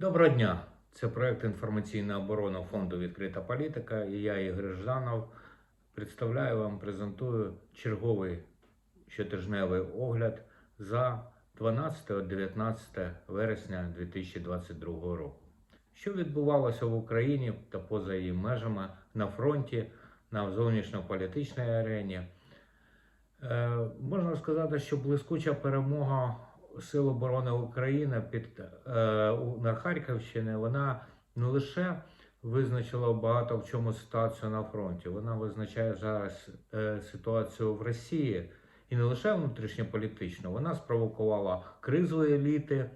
Доброго дня! Це проект інформаційна оборона фонду Відкрита політика. І я, Ігор Жданов, представляю вам, презентую черговий щотижневий огляд за 12-19 вересня 2022 року. Що відбувалося в Україні та поза її межами на фронті, на зовнішньополітичній арені? Е, можна сказати, що блискуча перемога Сил оборони України під е, на Харківщині, вона не лише визначила багато в чому ситуацію на фронті, вона визначає зараз е, ситуацію в Росії і не лише внутрішньополітично, вона спровокувала кризу еліти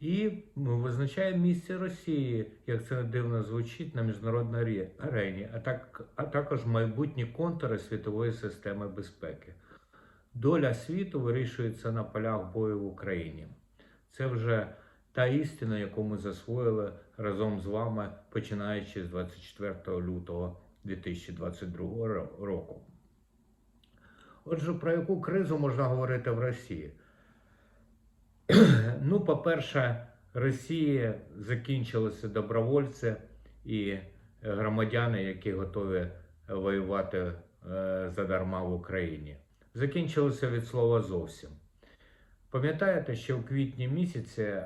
і визначає місце Росії, як це дивно звучить на міжнародній арені, а, так, а також майбутні контури світової системи безпеки. Доля світу вирішується на полях бою в Україні. Це вже та істина, яку ми засвоїли разом з вами, починаючи з 24 лютого 2022 року. Отже, про яку кризу можна говорити в Росії? ну, по-перше, Росії закінчилися добровольці і громадяни, які готові воювати е, задарма в Україні закінчилося від слова зовсім. Пам'ятаєте, що в квітні місяці е,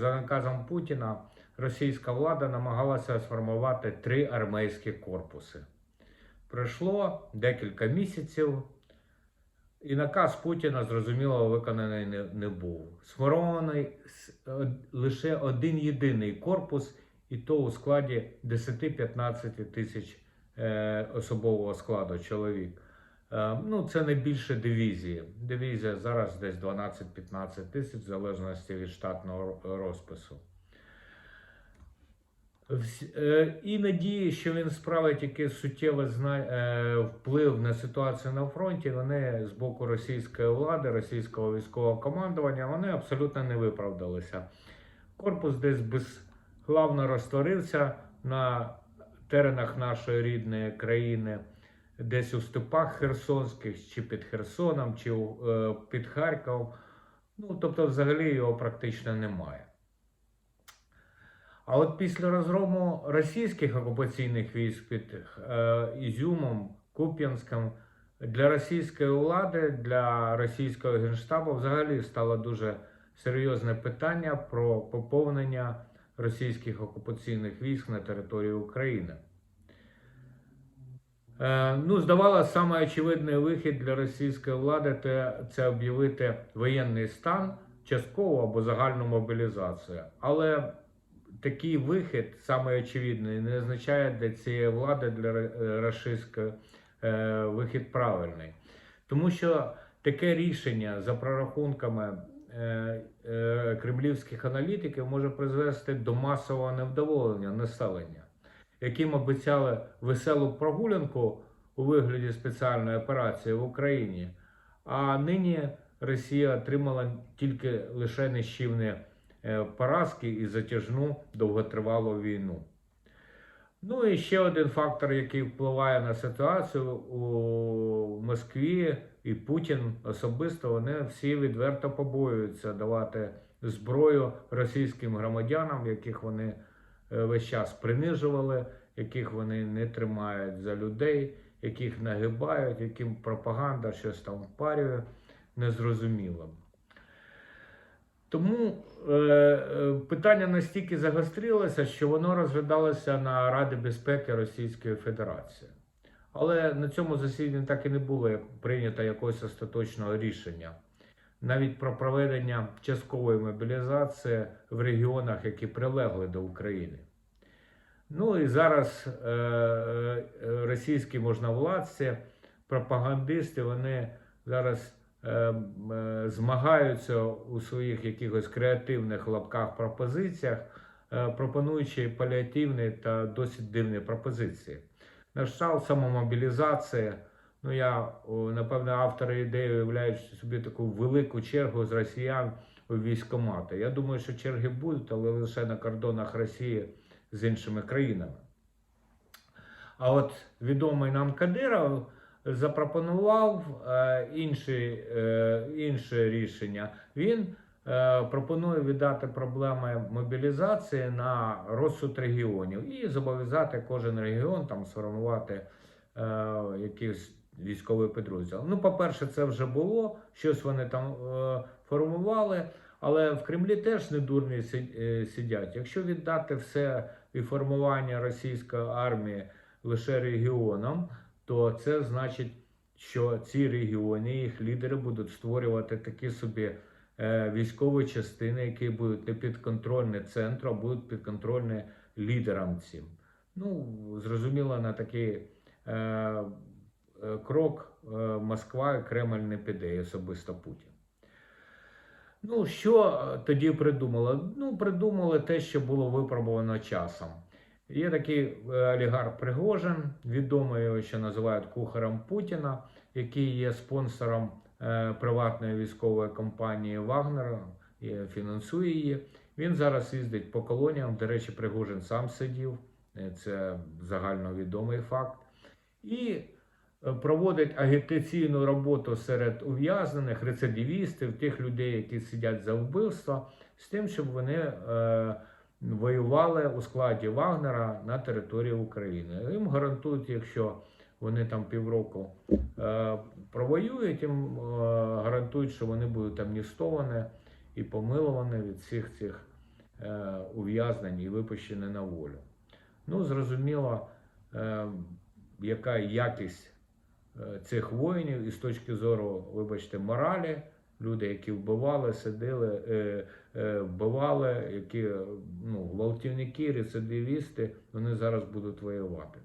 за наказом Путіна російська влада намагалася сформувати три армейські корпуси. Пройшло декілька місяців, і наказ Путіна, зрозуміло, виконаний не, не був. Сформований лише один єдиний корпус, і то у складі 10-15 тисяч е, особового складу чоловік. Е, Ну, це не більше дивізії. Дивізія зараз десь 12-15 тисяч, в залежності від штатного розпису. Е, І надії, що він справить якийсь суттєвий е, вплив на ситуацію на фронті, вони з боку російської влади, російського військового командування, вони абсолютно не виправдалися. Корпус десь безглавно розтворився на теренах нашої рідної країни десь у степах Херсонських, чи під Херсоном, чи е, під Харковом. Ну, тобто, взагалі його практично немає. А от після розгрому російських окупаційних військ під е, Ізюмом, Куп'янськом, для російської влади, для російського генштабу взагалі стало дуже серйозне питання про поповнення російських окупаційних військ на території України. Е, Ну, здавалося, саме очевидний вихід для російської влади це об'явити воєнний стан, часткову або загальну мобілізацію. Але такий вихід, саме очевидний, не означає для цієї влади, для е, російської е, вихід правильний. Тому що таке рішення за прорахунками кремлівських аналітиків може призвести до масового невдоволення населення яким обіцяли веселу прогулянку у вигляді спеціальної операції в Україні. А нині Росія отримала тільки лише нищівні е, поразки і затяжну довготривалу війну. Ну і ще один фактор, який впливає на ситуацію у Москві і Путін особисто, вони всі відверто побоюються давати зброю російським громадянам, яких вони весь час принижували, яких вони не тримають за людей, яких нагибають, яким пропаганда щось там впарює, незрозуміло. Тому е, е, питання настільки загострилося, що воно розглядалося на Раді безпеки Російської Федерації. Але на цьому засіданні так і не було прийнято якогось остаточного рішення. Навіть про проведення часткової мобілізації в регіонах, які прилегли до України. Ну і зараз е, е, російські можновладці, пропагандисти, вони зараз е, е, змагаються у своїх якихось креативних лапках пропозиціях, е, пропонуючи паліативні та досить дивні пропозиції. На кшталт самомобілізації. Ну, я, напевно, автори ідеї уявляють собі таку велику чергу з росіян у військкомати. Я думаю, що черги будуть, але лише на кордонах Росії з іншими країнами. А от відомий нам Кадиров запропонував е, інші, е, інше рішення. Він е, пропоную віддати проблеми мобілізації на розсуд регіонів і зобов'язати кожен регіон там сформувати якийсь військовий підрозділ. Ну, по-перше, це вже було, щось вони там е, формували, але в Кремлі теж не дурні е, сидять. Якщо віддати все і формування російської армії лише регіонам, то це значить, що ці регіони, їх лідери будуть створювати такі собі е, військові частини, які будуть не підконтрольні центру, а будуть підконтрольні лідерам цим. Ну, зрозуміло, на такий е, крок е, Москва Кремль не піде, і особисто Путін. Ну, що е, тоді придумали? Ну, придумали те, що було випробовано часом. Є такий е, олігарх Пригожин, відомий його ще називають кухарем Путіна, який є спонсором е, приватної військової компанії Вагнера фінансує її. Він зараз їздить по колоніям. До речі, Пригожин сам сидів, е, це загальновідомий факт. І е, проводить агітаційну роботу серед ув'язнених, рецидивістів, тих людей, які сидять за вбивство, з тим, щоб вони е, воювали у складі Вагнера на території України. Їм гарантують, якщо вони там півроку е, провоюють, їм е, гарантують, що вони будуть амністовані і помиловані від всіх цих е, ув'язнень і випущені на волю. Ну, зрозуміло, е, яка якість е, цих воїнів і з точки зору, вибачте, моралі, люди, які вбивали, сидили, е, е, вбивали, які е, ну, гвалтівники, рецидивісти, вони зараз будуть воювати.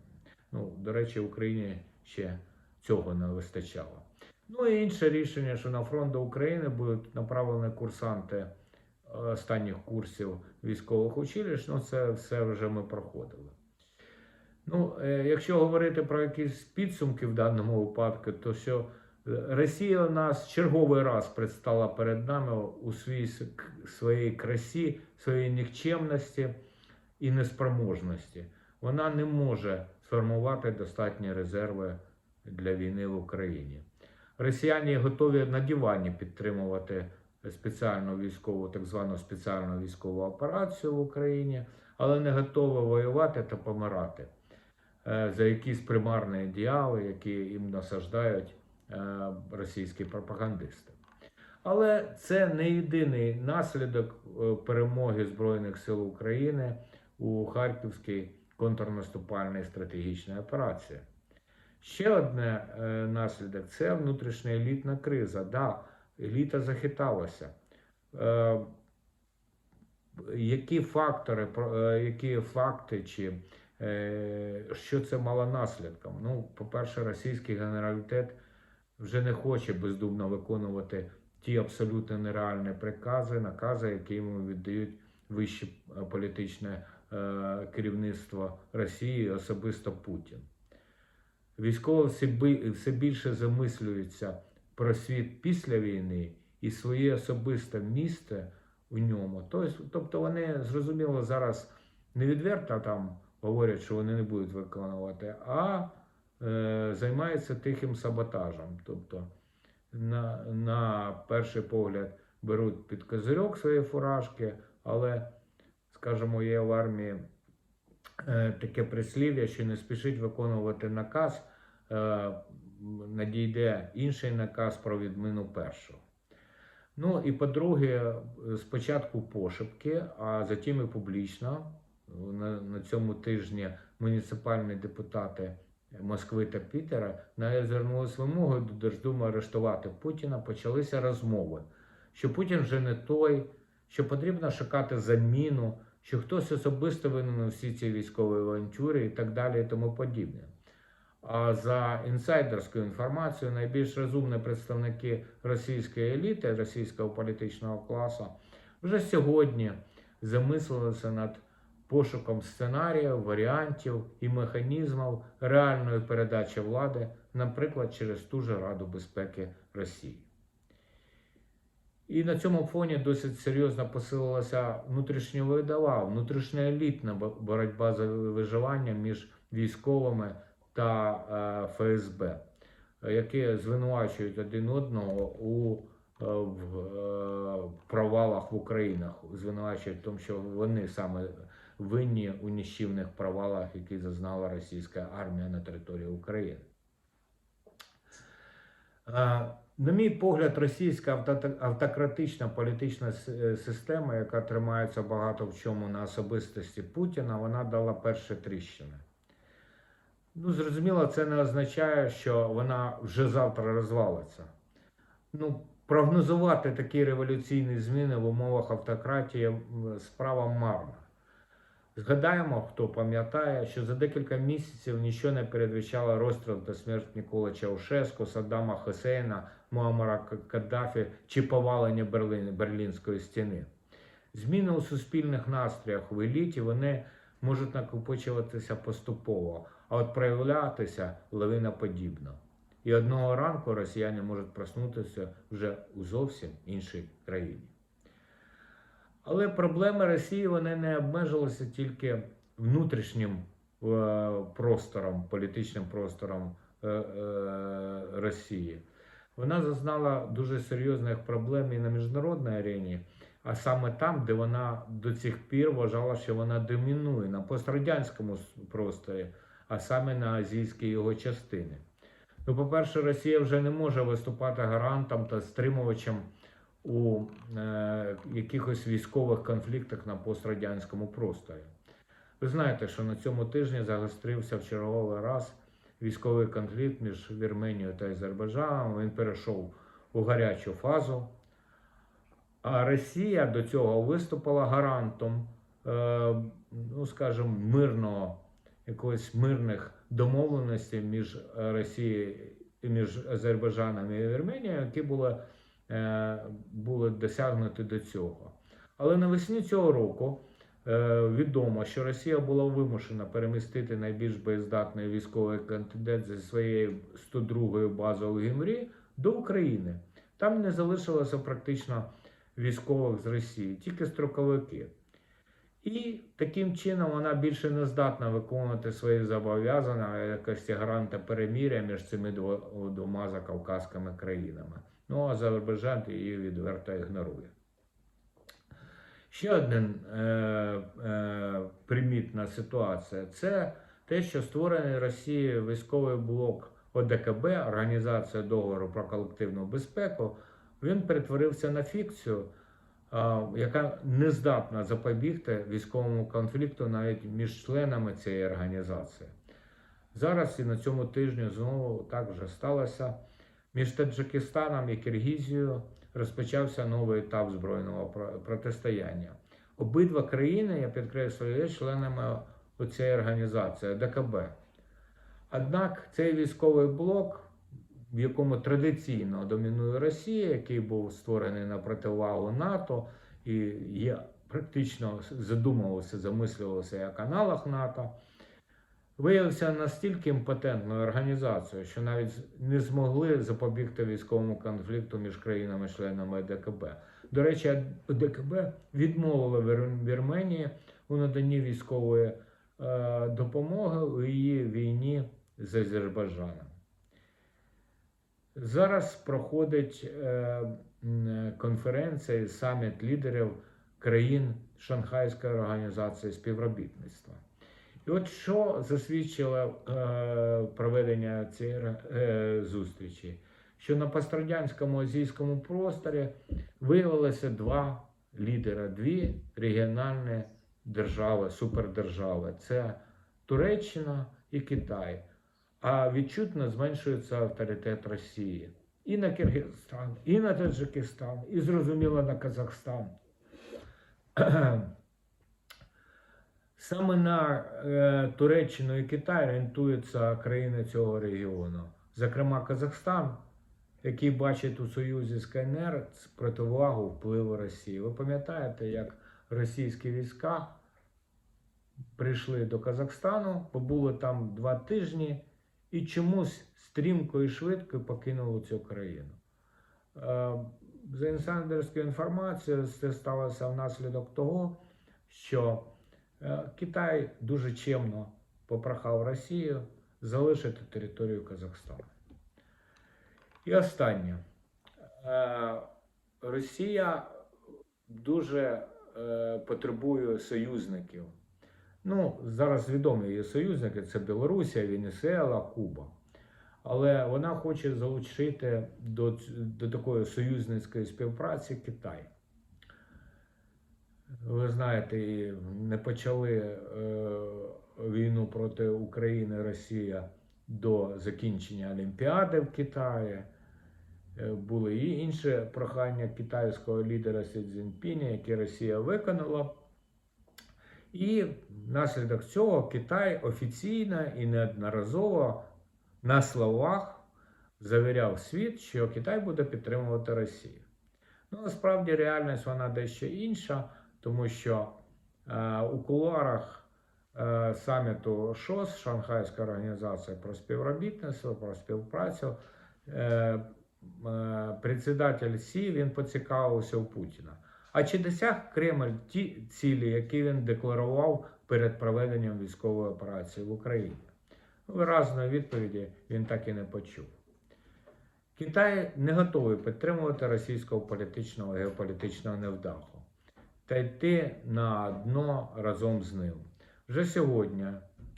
Ну, до речі, Україні ще цього не вистачало. Ну і інше рішення, що на фронт до України будуть направлені курсанти е, останніх курсів військових училищ, ну це все вже ми проходили. Ну, е, якщо говорити про якісь підсумки в даному випадку, то що е, Росія нас черговий раз предстала перед нами у своїй, своїй красі, своїй нікчемності і неспроможності. Вона не може сформувати достатні резерви для війни в Україні. Росіяни готові на дивані підтримувати спеціальну військову, так звану спеціальну військову операцію в Україні, але не готові воювати та помирати за якісь примарні ідеали, які їм насаждають е, російські пропагандисти. Але це не єдиний наслідок е, перемоги Збройних сил України у Харківській контрнаступальній стратегічній операції. Ще одне е, наслідок це внутрішня елітна криза. Да, еліта захиталася. Е, які фактори, е, які факти чи е, що це мало наслідком? Ну, по-перше, російський генералітет вже не хоче бездумно виконувати ті абсолютно нереальні прикази, накази, які йому віддають вище е, політичне е, керівництво Росії, особисто Путін. Військово все, більше замислюється про світ після війни і своє особисте місце у ньому. Тобто, тобто вони зрозуміло зараз не відверто там говорять, що вони не будуть виконувати, а е, займаються тихим саботажем. Тобто, на, на перший погляд беруть під козирьок свої фуражки, але, скажімо, є в армії е, таке прислів'я, що не спішить виконувати наказ, е, надійде інший наказ про відміну першого. Ну і по-друге, спочатку пошепки, а затім і публічно. На, на цьому тижні муніципальні депутати Москви та Пітера навіть звернулися вимогою до Держдуми арештувати Путіна. Почалися розмови, що Путін вже не той, що потрібно шукати заміну, що хтось особисто винен у всі ці військові авантюри і так далі, і тому подібне. А за інсайдерською інформацією, найбільш розумні представники російської еліти, російського політичного класу, вже сьогодні замислилися над пошуком сценаріїв, варіантів і механізмів реальної передачі влади, наприклад, через ту же Раду безпеки Росії. І на цьому фоні досить серйозно посилилася внутрішня видава, внутрішньоелітна бо- боротьба за виживання між військовими та е, ФСБ, які звинувачують один одного у в е, провалах в Українах, звинувачують в тому, що вони саме винні у ніщівних провалах, які зазнала російська армія на території України. На мій погляд, російська автократична політична е, система, яка тримається багато в чому на особистості Путіна, вона дала перші тріщини. Ну, зрозуміло, це не означає, що вона вже завтра розвалиться. Ну, прогнозувати такі революційні зміни в умовах автократії справа марна. Згадаємо, хто пам'ятає, що за декілька місяців нічого не передвічало розстріл та смерть Нікола Чаушеску, Саддама Хусейна, Муаммара К- Каддафі чи повалення Берлін, Берлінської стіни. Зміни у суспільних настроях в еліті вони можуть накопичуватися поступово, а от проявлятися лавиноподібно. І одного ранку росіяни можуть проснутися вже у зовсім іншій країні. Але проблеми Росії вони не обмежилися тільки внутрішнім е, простором, політичним простором е, е, Росії. Вона зазнала дуже серйозних проблем і на міжнародній арені, а саме там, де вона до цих пір вважала, що вона домінує на пострадянському просторі, а саме на азійській його частині. Ну, по-перше, Росія вже не може виступати гарантом та стримувачем у е, якихось військових конфліктах на пострадянському просторі. Ви знаєте, що на цьому тижні загострився в черговий раз військовий конфлікт між Вірменією та Азербайджаном. Він перейшов у гарячу фазу. А Росія до цього виступила гарантом, е, ну скажімо, мирного, якогось мирних домовленостей між Росією між Азербайджаном і Вірменією, які були, були досягнуті до цього. Але навесні цього року е, відомо, що Росія була вимушена перемістити найбільш боєздатний військовий контингент зі своєї 102-ї бази у Гімрі до України. Там не залишилося практично військових з Росії, тільки строковики. І таким чином вона більше не здатна виконувати свої зобов'язання якості гаранта переміря між цими двома закавказькими країнами. Ну, Азербайджан її відверто ігнорує. Ще один е, е, примітна ситуація це те, що створений Росією військовий блок ОДКБ, Організація договору про колективну безпеку, він перетворився на фікцію, а, яка не здатна запобігти військовому конфлікту навіть між членами цієї організації. Зараз і на цьому тижні знову так вже сталося. Між Таджикистаном і Киргізією розпочався новий етап збройного протистояння. Обидва країни, я підкреслюю, є членами цієї організації ДКБ. Однак цей військовий блок, в якому традиційно домінує Росія, який був створений на противагу НАТО і є практично задумувався, замислювався як аналог НАТО, виявився настільки імпотентною організацією, що навіть не змогли запобігти військовому конфлікту між країнами-членами ДКБ. До речі, ДКБ відмовила Вір- Вірменії у наданні військової е, допомоги у її війні з Азербайджаном. Зараз проходить е, конференція і саміт лідерів країн Шанхайської організації співробітництва. І от що засвідчило е, проведення цієї е, зустрічі? Що на пострадянському азійському просторі виявилося два лідера, дві регіональні держави, супердержави. Це Туреччина і Китай. А відчутно зменшується авторитет Росії і на Киргизстан, і на Таджикистан, і зрозуміло на Казахстан. Саме на е, Туреччину і Китай орієнтуються країни цього регіону. Зокрема, Казахстан, який бачить у союзі з КНР противагу впливу Росії. Ви пам'ятаєте, як російські війська прийшли до Казахстану, побули там два тижні і чомусь стрімко і швидко покинули цю країну. Е, За інсайдерською інформацією, це сталося внаслідок того, що Китай дуже чемно попрохав Росію залишити територію Казахстану. І останнє. Е, Росія дуже е, потребує союзників. Ну, зараз відомі її союзники це Білорусія, Венесуела, Куба. Але вона хоче залучити до, до такої союзницької співпраці Китай. Ви знаєте, не почали е, війну проти України Росія до закінчення Олімпіади в Китаї. Е, Були і інші прохання китайського лідера Сі Цзіньпіня, які Росія виконала. І внаслідок цього Китай офіційно і неодноразово на словах завіряв світ, що Китай буде підтримувати Росію. Ну, насправді реальність вона дещо інша, тому що е, у кулуарах е, саміту ШОС, Шанхайська організація про співробітництво, про співпрацю, е, е, председатель Сі він поцікавився у Путіна. А чи досяг Кремль ті цілі, які він декларував перед проведенням військової операції в Україні? Виразної відповіді він так і не почув. Китай не готовий підтримувати російського політичного і геополітичного невдаху та йти на дно разом з ним. Вже сьогодні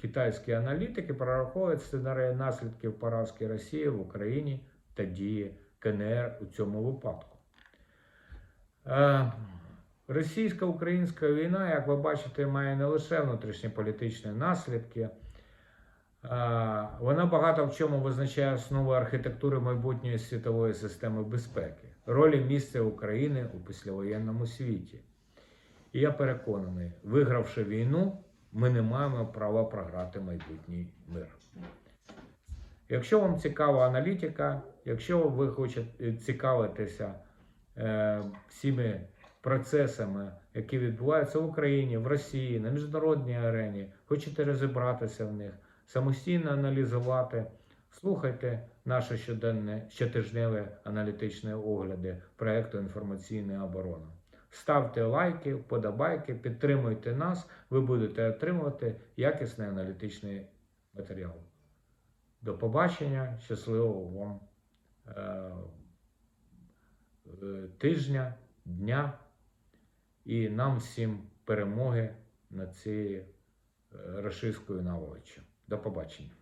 китайські аналітики прораховують сценарії наслідків поразки Росії в Україні та дії КНР у цьому випадку. Е, Російсько-українська війна, як ви бачите, має не лише внутрішньополітичні наслідки. Е, Вона багато в чому визначає основи архітектури майбутньої світової системи безпеки, ролі місця України у післявоєнному світі. І я переконаний, вигравши війну, ми не маємо права програти майбутній мир. Якщо вам цікава аналітика, якщо ви хочете цікавитися е, всіми процесами, які відбуваються в Україні, в Росії, на міжнародній арені, хочете розібратися в них, самостійно аналізувати, слухайте наші щоденні щотижневі аналітичні огляди проекту інформаційна оборона. Ставте лайки, вподобайки, підтримуйте нас, ви будете отримувати якісний аналітичний матеріал. До побачення, щасливого вам е, е, тижня, дня і нам всім перемоги над цією е, рашистською наволоччю. До побачення.